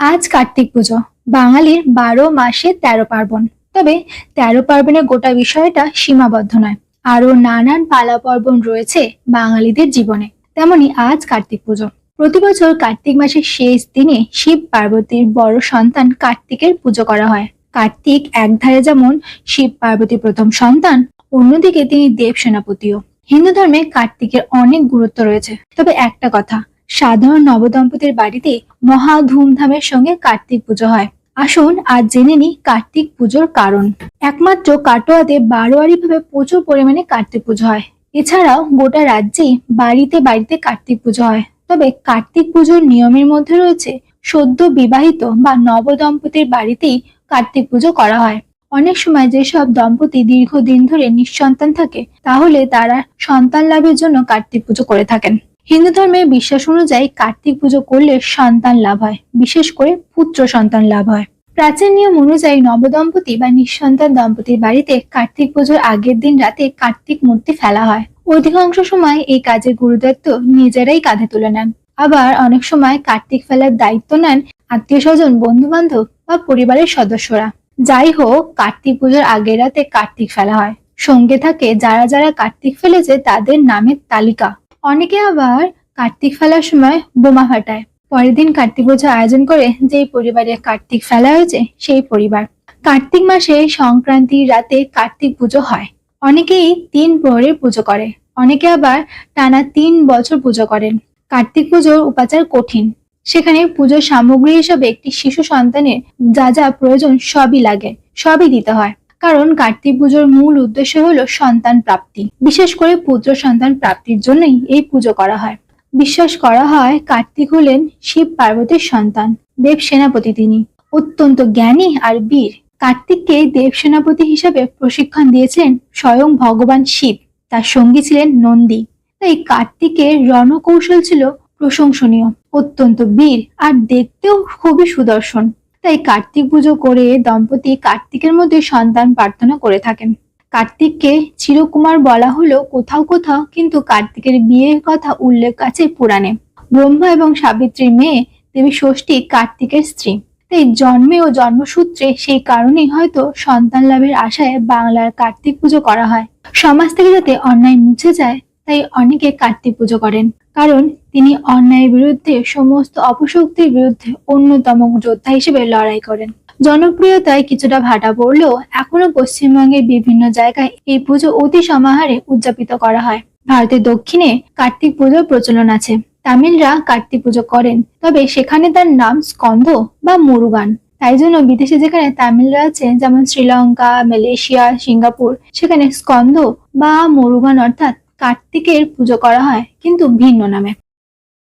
আজ কার্তিক পুজো। বাঙালির বারো মাসে তেরো পার্বণ। তবে তেরো পার্বণের গোটা বিষয়টা সীমাবদ্ধ নয়। আরও নানান পালা পার্বণ রয়েছে বাঙালিদের জীবনে। তেমনি আজ কার্তিক পুজো। প্রতি বছর কার্তিক মাসের শেষ দিনে শিব পার্বতীর বড় সন্তান কার্তিকের পুজো করা হয়। কার্তিক একধারে যেমন শিব পার্বতীর প্রথম সন্তান, অন্যদিকে তিনি দেব সেনাপতিও হিন্দু ধর্মে কার্তিকের অনেক গুরুত্ব রয়েছে। তবে একটা কথা সাধারণ নবদম্পতির বাড়িতে মহা ধুমধামের সঙ্গে কার্তিক পুজো হয়। আসুন আজ জেনে নিই কার্তিক পুজোর কারণ। একমাত্র কাটোয়াতে বারোয়ারি ভাবে প্রচুর পরিমাণে কার্তিক পুজো হয়। এছাড়াও গোটা রাজ্যেই বাড়িতে বাড়িতে কার্তিক পুজো হয়। তবে কার্তিক পুজোর নিয়মের মধ্যে রয়েছে সদ্য বিবাহিত বা নবদম্পতির বাড়িতেই কার্তিক পুজো করা হয়। অনেক সময় যেসব দম্পতি দীর্ঘদিন ধরে নিঃসন্তান থাকে, তাহলে তারা সন্তান লাভের জন্য কার্তিক পুজো করে থাকেন। হিন্দু ধর্মের বিশ্বাস অনুযায়ী কার্তিক পুজো করলে সন্তান লাভ হয়, বিশেষ করে পুত্র সন্তান লাভ হয়। প্রাচীন নিয়ম অনুযায়ী নবদম্পতি বা নিঃসন্তান দম্পতির বাড়িতে কার্তিক পুজোর আগের দিন রাতে কার্তিক মূর্তি ফেলা হয়। অধিকাংশ সময় এই কাজের গুরুদায়িত্ব নিজেরাই কাঁধে তুলে নেন। আবার অনেক সময় কার্তিক ফেলার দায়িত্ব নেন আত্মীয় স্বজন বন্ধু বান্ধব বা পরিবারের সদস্যরা। যাই হোক, কার্তিক পুজোর আগের রাতে কার্তিক ফেলা হয়। সঙ্গে থাকে যারা যারা কার্তিক ফেলেছে তাদের নামের তালিকা। অনেকে আবার কার্তিক ফেলার সময় বোমা ফাটায়। পরের দিন কার্তিক পুজো আয়োজন করে যেই পরিবারে কার্তিক ফেলা হয়েছে, সেই পরিবার। কার্তিক মাসে সংক্রান্তির রাতে কার্তিক পুজো হয়। অনেকেই তিন প্রহরের পুজো করে, অনেকে আবার টানা তিন বছর পুজো করেন। কার্তিক পুজোর উপাচার কঠিন। সেখানে পুজোর সামগ্রী হিসেবে একটি শিশু সন্তানের যা যা প্রয়োজন সবই লাগে, সবই দিতে হয়। কারণ কার্তিক পুজোর মূল উদ্দেশ্য হলো সন্তান প্রাপ্তি। বিশেষ করে পুত্র সন্তান প্রাপ্তির জন্যই এই পুজো করা হয়। বিশ্বাস করা হয় কার্তিক হলেন শিব পার্বতীর সন্তান, দেব সেনাপতি তিনি। অত্যন্ত জ্ঞানী আর বীর। কার্তিককে দেব সেনাপতি হিসাবে প্রশিক্ষণ দিয়েছিলেন স্বয়ং ভগবান শিব। তার সঙ্গী ছিলেন নন্দী। তাই কার্তিকের রণকৌশল ছিল প্রশংসনীয়। অত্যন্ত বীর আর দেখতেও খুবই সুদর্শন। তাই কার্তিক পুজো করে দম্পতি কার্তিকের মধ্যে সন্তান প্রার্থনা করে থাকেন। কার্তিককে চিরকুমার বলা হলো কোথাও কোথাও কিন্তু কার্তিকের বিয়ের কথা উল্লেখ আছে পুরাণে। ব্রহ্মা এবং সাবিত্রীর মেয়ে দেবী ষষ্ঠী কার্তিকের স্ত্রী। তাই জন্মে ও জন্মসূত্রে সেই কারণেই হয়তো সন্তান লাভের আশায় বাংলার কার্তিক পুজো করা হয়। সমাজ থেকে যাতে অন্যায় মুছে যায় তাই অনেকে কার্তিক পুজো করেন। কারণ তিনি অন্যায়ের বিরুদ্ধে সমস্ত অপশক্তির বিরুদ্ধে অন্যতম যোদ্ধা হিসেবে লড়াই করেন। জনপ্রিয়তায় কিছুটা ভাটা পড়লেও এখনও পশ্চিমবঙ্গের বিভিন্ন জায়গায় এই পুজো অতি সমাহারে উদযাপিত করা হয়। ভারতের দক্ষিণে কার্তিক পুজোর প্রচলন আছে। তামিলরা কার্তিক পুজো করেন, তবে সেখানে তার নাম স্কন্ধ বা মুরুগান। তাই জন্য বিদেশে যেখানে তামিলরা আছে যেমন শ্রীলঙ্কা, মালয়েশিয়া, সিঙ্গাপুর, সেখানে স্কন্ধ বা মুরুগান অর্থাৎ কার্তিকের পুজো করা হয় কিন্তু ভিন্ন নামে।